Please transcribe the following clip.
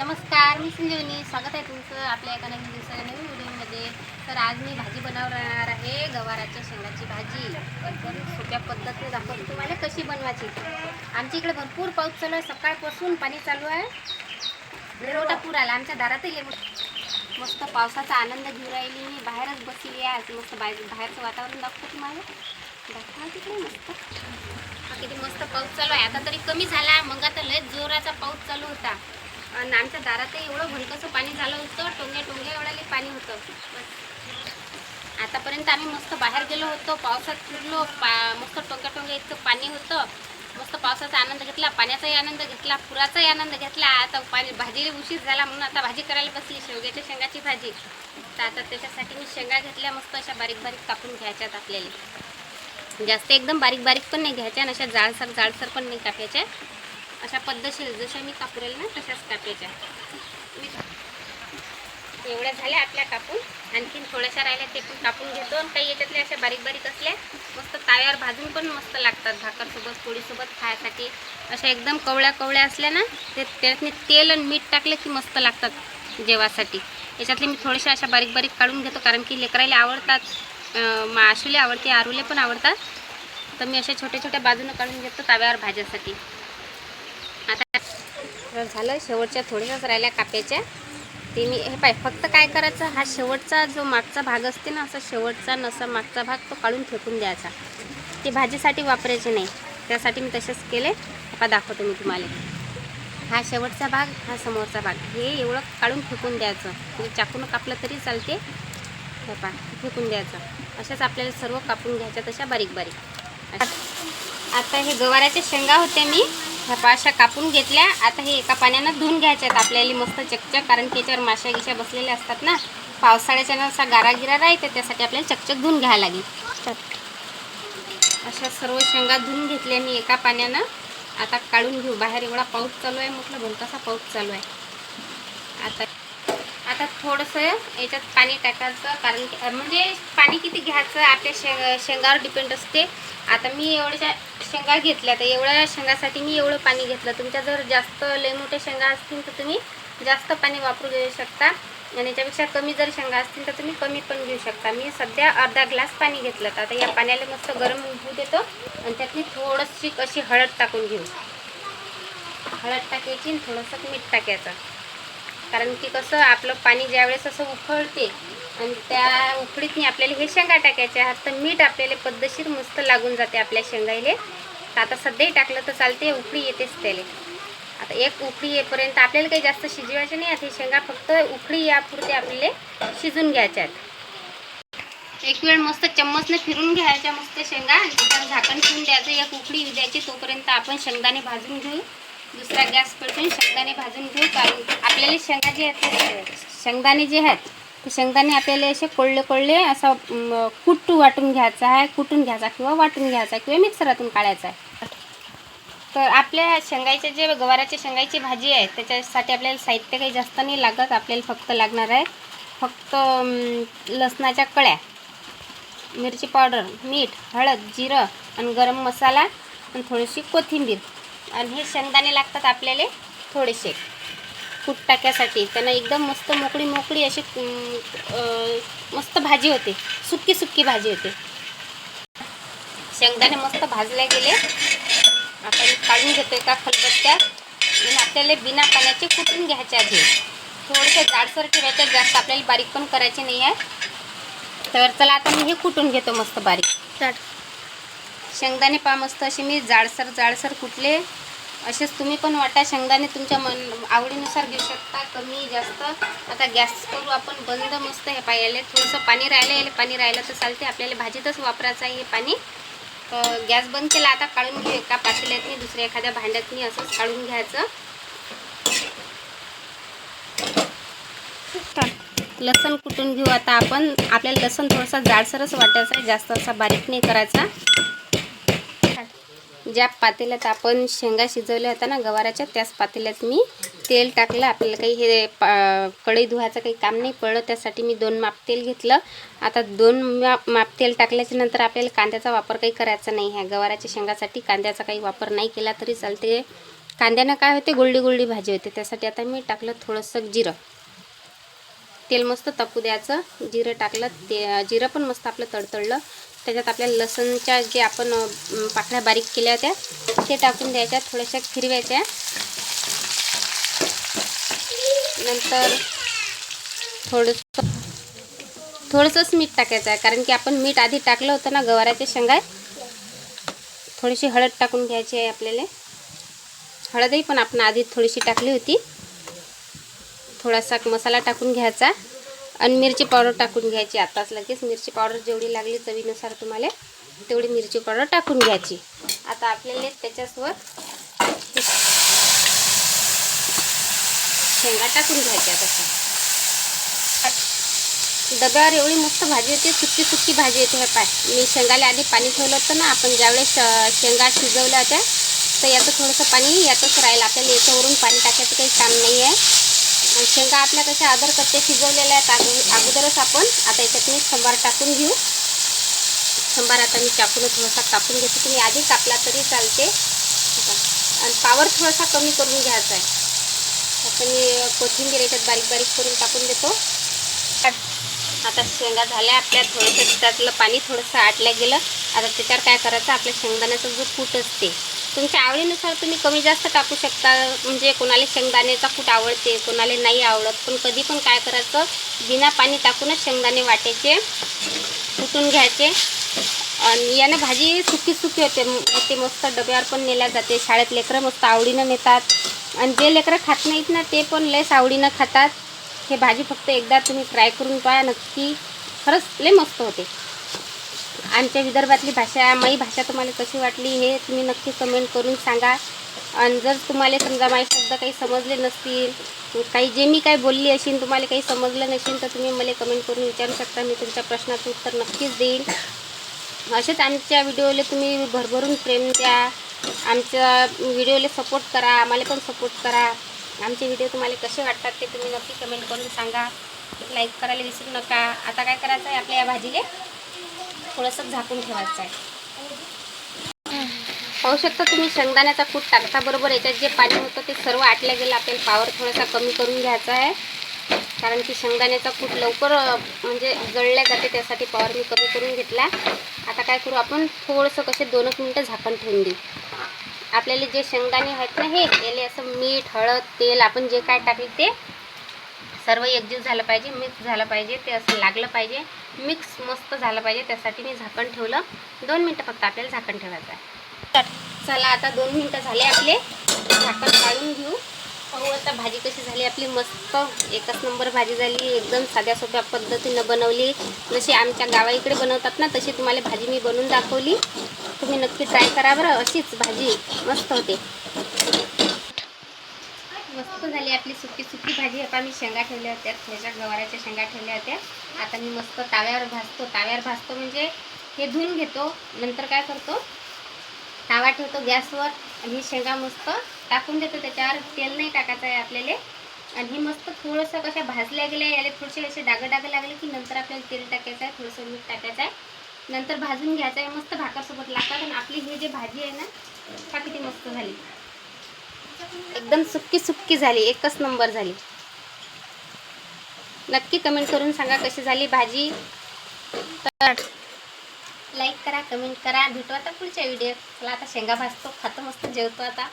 नमस्कार मी संजीवनी. स्वागत आहे तुमचं आपल्या एका नवीन दिवसाच्या नवीन व्हिडिओमध्ये. तर आज मी भाजी बनवणार आहे गवाराच्या शेंगाची भाजी. एकदम सोप्या पद्धतीने दाखवतो तुम्हाला कशी बनवायची. आमच्या इकडे भरपूर पाऊस चालू आहे. सकाळपासून पाणी चालू आहे. मोठा पूर आला. आमच्या दारातही लय मस्त पावसाचा आनंद घेऊ राहिली. मी बाहेरच बसली आहे. आज मस्त बाहेर बाहेरचं वातावरण दाखवतो तुम्हाला. दाखवा तिकडे मस्त. किती मस्त पाऊस चालू आहे. आता तरी कमी झाला. मग आता लय जोराचा पाऊस चालू होता. आणि आमच्या दारातही एवढं भलकंसं पाणी झालं होतं टोंग्या टोंग्या एवढ्याले पाणी होतं. बस. आतापर्यंत आम्ही मस्त बाहेर गेलो होतो पावसात फिरलो पा मस्त टोंग्या टोंग्या इतकं पाणी होतं. मस्त पावसाचा आनंद घेतला पाण्याचाही आनंद घेतला पुराचाही आनंद घेतला. आता पाणी भाजीला उशीर झाला म्हणून आता भाजी करायला बसली शेवग्याच्या शेंगाची भाजी. तर आता त्याच्यासाठी मी शेंगा घेतल्या मस्त अशा बारीक बारीक कापून घ्यायच्यात आपल्याला. जास्त एकदम बारीक बारीक पण नाही घ्यायच्या आणि अशा जाडसर जाडसर पण नाही कापायच्या. अशा पद्धतशीर जशा मी कापरेल ना तशाच कापायच्या एवढ्या झाल्या आपल्या कापून. आणखीन थोड्याशा राहिल्या ते पण कापून घेतो. आणि काही याच्यातल्या अशा बारीक बारीक असल्या मस्त ताव्यावर भाजून पण मस्त लागतात. भाकरसोबत पोळीसोबत खायसाठी. अशा एकदम कवळ्या कवळ्या असल्या ना ते त्यातनी तेल आणि मीठ टाकलं की मस्त लागतात जेवासाठी. याच्यातले मी थोड्याशा अशा बारीक बारीक काढून घेतो कारण की लेकरायला आवडतात. माशुले आवडते आरुले पण आवडतात. तर मी अशा छोट्या छोट्या बाजूनं काढून घेतो ताव्यावर भाज्यासाठी. तर झालं शेवटच्या थोड्याशाच राहिल्या काप्याच्या. ते मी हे पाय फक्त काय करायचं हा शेवटचा जो मागचा भाग असते ना असा शेवटचा नसा मागचा भाग तो काढून फेकून द्यायचा. ते भाजीसाठी वापरायचे नाही. त्यासाठी मी तसेच केले. आता दाखवतो मी तुम्हाला. हा शेवटचा भाग हा समोरचा भाग. हे एवढं काढून फेकून द्यायचं. म्हणजे चाकून कापलं तरी चालते. हे पा फेकून द्यायचं. अशाच आपल्याला सर्व कापून घ्यायच्या तशा बारीक बारीक आता हे गवाराच्या शेंगा होत्या मी. ह्या पाशा कापून घेतल्या. आता हे एका पाण्यानं धुवून घ्यायच्यात आपल्याला मस्त चकचक कारण की याच्यावर माशा गिशा बसलेल्या असतात ना. पावसाळ्याच्या ना असा गारा गिरा राहते त्यासाठी आपल्याला चकचक धुवून घ्यायला लागेल. अशा सर्व शेंगा धुवून घेतल्या मी एका पाण्यानं. आता काढून घेऊ. बाहेर एवढा पाऊस चालू आहे म्हटलं भलतासा पाऊस चालू आहे. आता आता थोडंसं याच्यात पाणी टाकायचं कारण की म्हणजे पाणी किती घ्यायचं आपल्या शेंग शेंगावर डिपेंड असते. आता मी एवढ्या शेंगा घेतल्या तर एवढ्या शेंगासाठी मी एवढं पाणी घेतलं. तुमच्या जर जास्त लय मोठ्या शेंगा असतील तर तुम्ही जास्त पाणी वापरू घेऊ शकता. आणि याच्यापेक्षा कमी जर शेंगा असतील तर तुम्ही कमी पण घेऊ शकता. मी सध्या अर्धा ग्लास पाणी घेतलं तर आता या पाण्याला मस्त गरम होऊ देतो. आणि त्यातली थोडीशी अशी हळद टाकून घेऊ. हळद टाकायची आणि थोडंसं मीठ टाकायचं. कारण की कसं आपलं पाणी ज्यावेळेस असं उकळते आणि त्या उकळीतनी आपल्याला हे शेंगा टाकायच्या आहात तर मीठ आपल्याला पद्धतशीर मस्त लागून जाते आपल्या शेंगाईले. तर आता सध्याही टाकलं तर चालते उकळी येतेच त्याला. आता एक उकळी येईपर्यंत आपल्याला काही जास्त शिजवायचे नाही आता हे शेंगा फक्त उकळी यापुरते आपल्याला शिजून घ्यायच्या आहेत. एक वेळ मस्त चम्मचने फिरून घ्यायच्या मस्त शेंगा आणि त्याच्यावर झाकण ठेवून द्यायचं. एक उकळी द्यायची तोपर्यंत आपण शेंगदाणे भाजून घेऊ. दुसरा गॅस पेटून शेंगदाणे भाजून घेऊ कारण आपल्याला शेंगा जे आहेत शेंगदाणे जे आहेत ते शेंगदाणे आपल्याला असे कोळले कोळले असा कुट्टू वाटून घ्यायचा आहे कुटून घ्यायचा किंवा वाटून घ्यायचा किंवा मिक्सरातून काढायचा आहे. तर आपल्या शेंगायचे जे गवाराच्या शेंगायची भाजी आहे त्याच्यासाठी आपल्याला साहित्य काही जास्त नाही लागत आपल्याला फक्त लागणार आहे फक्त लसणाच्या कळ्या मिरची पावडर मीठ हळद जिरं आणि गरम मसाला आणि थोडीशी कोथिंबीर. आणि हे शेंगदाणे लागतात आपल्याला थोडेसे कूट टाक्यासाठी त्यांना एकदम मस्त मोकळी मोकळी अशी मस्त भाजी होते. सुक्की सुक्की भाजी होते. शेंगदाणे मस्त भाजले गेले. आपण काढून घेतो एका खलबत्त्यात. आणि आपल्याला बिना पाण्याचे कुटून घ्यायचे आधी? थोडंसं जाडसर ठेवायच्यात जास्त आपल्याला बारीक पण करायचे नाही आहे तर चला आता मी हे कुटून घेतो मस्त बारीक. शेंगदाणे पा मस्त असे. मी जाडसर जाडसर कुटले असेच तुम्ही पण वाटा. शेंगदाणे तुमच्या मन आवडीनुसार घेऊ शकता. कमी जास्त. आता गॅस करू आपण. बंद मस्त हे पायाले थोडंसं पाणी राहिलं याला पाणी राहिलं तर चालते आपल्याला भाजीतच वापरायचं आहे हे पाणी. तर गॅस बंद केला. आता काढून घेऊ. एका पातेल्यातनी दुसऱ्या एखाद्या भांड्यातनी असंच काढून घ्यायचं. लसण कुटून घेऊ आता आपण? आपल्याला लसण थोडासा जाडसरच वाटायचा आहे. जास्त असा बारीक नाही करायचा. ज्या पातेल्यात आपण शेंगा शिजवल्या होत्या ना गवाराच्या त्याच पातेल्यात मी तेल टाकलं. आपल्याला काही हे पा कढई धुवायचं काही काम नाही पडलं त्यासाठी मी दोन माप तेल घेतलं. आता दोन माप माप तेल टाकल्याच्या नंतर आपल्याला कांद्याचा वापर काही करायचा नाही. ह्या गवाराच्या शेंगासाठी कांद्याचा काही वापर नाही केला तरी चालते. कांद्यानं काय होते गोल्डी गोल्डी भाजी होते. त्यासाठी आता मी टाकलं थोडंसं जिरं. तेल मस्त तापू द्यायचं. जिरं टाकलं ते जिरं पण मस्त आपलं तडतडलं. त्याच्यात आपल्या लसणच्या जे आपण पाकळ्या बारीक केल्या होत्या ते टाकून द्यायच्या थोड्याशा फिरवायच्या. नंतर थोडंसं थोडंसंच मीठ टाकायचं आहे. कारण की आपण मीठ आधी टाकलं होतं ना गवाराच्या शेंगात थोडीशी हळद टाकून घ्यायची आहे आपल्याला. हळदही पण आपण आधी थोडीशी टाकली होती. थोडासा मसाला टाकून घ्यायचा आणि मिरची पावडर टाकून घ्यायची. आताच लगेच मिरची पावडर जेवढी लागली चवीनुसार तुम्हाला तेवढी मिरची पावडर टाकून घ्यायची. आता आपल्याला त्याच्यासोबत शेंगा टाकून घ्यायच्या तसं डब्यावर एवढी मस्त भाजी येते सुकी सुकी भाजी येते हे पाय मी शेंगाला आधी पाणी ठेवलं होतं ना आपण ज्यावेळेस शेंगा शिजवल्या होत्या तर याचं थोडंसं पाणी यातच राहील. आपल्याला याच्यावरून पाणी टाकायचं काही काम नाही आहे आणि शेंगा आपल्या कशा आदर कच्चे शिजवलेल्या आहेत. अगो अगोदरच आपण आता याच्यात मी संबार टाकून घेऊ. संबार आता मी चाकून थोडासा कापून घेतो. तुम्ही आधी कापला तरी चालते. आणि पावर थोडासा कमी करून घ्यायचा आहे. आता मी कोथिंबीर याच्यात बारीक बारीक करून टाकून देतो. आता शेंगा झाल्या आपल्या. थोडंसं त्यातलं पाणी थोडंसं आटल्या गेलं. आता त्याच्यावर काय करायचं? आपल्या शेंगदाण्याचं जो कूट असते तुमच्या आवडीनुसार तुम्ही कमी जास्त टाकू शकता. म्हणजे कोणाला शेंगदाण्याचा कूट आवडते कोणाला नाही आवडत. पण कधी पण काय करायचं बिना पाणी टाकूनच शेंगदाणे वाटायचे कुटून घ्यायचे. आणि यानं भाजी सुकी सुकी होते ते मस्त डब्यावर पण नेल्या जाते. शाळेत लेकरं मस्त आवडीनं नेतात. आणि जे लेकरं खात नाहीत ना ते पण लयच आवडीनं खातात. हे भाजी फक्त एकदा तुम्ही ट्राय करून पहा नक्की खरंच लय मस्त होते. आमच्या विदर्भातली भाषा माई भाषा तुम्हाला कशी वाटली हे तुम्ही नक्की कमेंट करून सांगा. आणि जर तुम्हाला समजा माझे शब्द काही समजले नसतील काही जे मी काही बोलली असेल तुम्हाला काही समजलं नसेल तर तुम्ही मला कमेंट करून विचारू शकता. मी तुमच्या प्रश्नाचं उत्तर नक्कीच देईन. असेच आमच्या व्हिडिओला तुम्ही भरभरून प्रेम द्या. आमच्या व्हिडिओला सपोर्ट करा. आम्हाला पण सपोर्ट करा. आमचे व्हिडिओ तुम्हाला कसे वाटतात ते तुम्ही नक्की कमेंट करून सांगा. लाईक करायला विसरू नका. आता काय करायचं आहे आपल्या या भाजीले? थोडंसं झाकून ठेवायचं आहे. पाहू शकता तुम्ही शेंगदाण्याचा कूट टाकता बरोबर याच्यात जे पाणी होतं ते सर्व आटल्या गेलं आपल्याला पावर थोडासा कमी करून घ्यायचा आहे. कारण की शेंगदाण्याचा कूट लवकर म्हणजे जळल्या जाते त्यासाठी पावर मी कमी करून घेतला. आता काय करू आपण थोडंसं कसे दोन एक मिनटं झाकण ठेवून देऊ. आपल्याला जे शेंगदाणे आहेत ना हे याले असं मीठ हळद तेल आपण जे काय टाकले ते सर्व एकजीव झालं पाहिजे मिक्स झालं पाहिजे ते असं लागलं पाहिजे. मिक्स मस्त झालं पाहिजे त्यासाठी मी झाकण ठेवलं. दोन मिनटं फक्त आपल्याला झाकण ठेवायचं आहे. चला आता दोन मिनटं झाले आपले. झाकण काढून घेऊ. पाहू आता भाजी कशी झाली आपली मस्त. एकच नंबर भाजी झाली एकदम साध्या सोप्या पद्धतीनं बनवली. जशी आमच्या गावा इकडे बनवतात ना तशी तुम्हाला भाजी मी बनवून दाखवली. तुम्ही नक्की ट्राय करा बरं अशीच भाजी मस्त होते. मस्त झाली आपली सुकी सुकी भाजी. आता मी शेंगा ठेवल्या होत्या. ह्याच्या गवाराच्या शेंगा ठेवल्या होत्या. आता मी मस्त ताव्यावर भाजतो. ताव्यावर भाजतो म्हणजे हे धुवून घेतो. नंतर काय करतो? तावा ठेवतो गॅसवर. आणि ही शेंगा मस्त टाकून देतो. त्याच्यावर तेल नाही टाकायचं आहे आपल्याला. आणि ही मस्त थोडंसं कशा भाजल्या गेल्या याला थोडेसे असे डागं डागं लागले की नंतर आपल्याला तेल टाकायचं आहे. थोडंसं मीठ टाकायचं आहे. नंतर भाजून घ्यायचं आहे. मस्त भाकरसोबत लागतात. आणि आपली ही जी भाजी आहे ना का किती मस्त झाली. एकदम सुक्की सुक्की झाली एकच नंबर झाली. नक्की कमेंट करून सांगा कशी झाली भाजी. तर लाईक करा कमेंट करा. भेटू आता पुढच्या व्हिडिओला आता शेंगा भाजतो खातो मस्त जेवतो आता.